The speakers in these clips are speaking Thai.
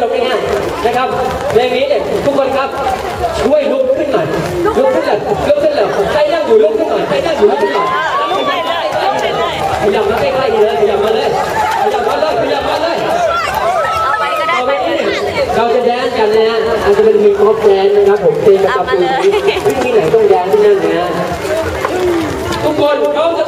เราง่ายๆนะครับเพลงนี้เนี่ยทุกคนครับช่วยลุกขึ้นหน่อยลุกขึ้นเลยลุกขึ้นเลยใครนั่งอยู่ลุกขึ้นหน่อยใครนั่งอยู่ลุกขึ้นหน่อยขยับมาใกล้ๆเลยขยับมาเลยขยับมาเลยขยับมาเลยเอาไปก็ได้เอาไปไปเลนี่ยเราจะแดนกันนะฮะอาจจะเป็นมีคอฟแดนนะครับผมเตรียมกับปีนี้วิธีไหนต้องแดนที่นั่นนะฮะทุกคนเขาจะถูกมัดไหม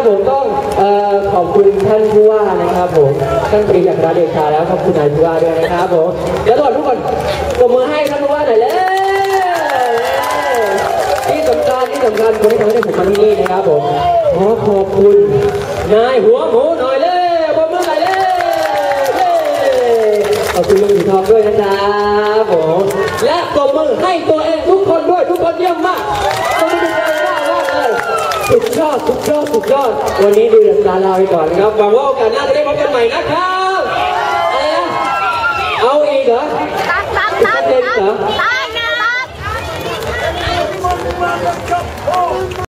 นะครับผมต้องเอ่อขอบคุณท่านผู้ว่านะครับผมท่านปรีจากราเดชาแล้วขอบคุณนายผู้ว่าด้วยนะครับผมเดี๋ยวทุกคนทุกคนปรบมือให้ท่านผู้ว่าหน่อยเลยที่สำคัญที่สำคัญคนที่ทำให้ผมมาที่นี่นะครับผมขอขอบคุณนายหัวหมูหน่อยเลยปรบมือหน่อยเลยเย้ขอบคุณลุงสีทองด้วยนะครับผม ดยอดสุดยอดสุดยอดวันนี้ดูเดือดตาลาไปก่อนนะครับหวังว่าโอกาสหน้าจะได้พบกันใหม่นะครับอะไรนะเอาอีกเหรอตามตามตามตามตามตาม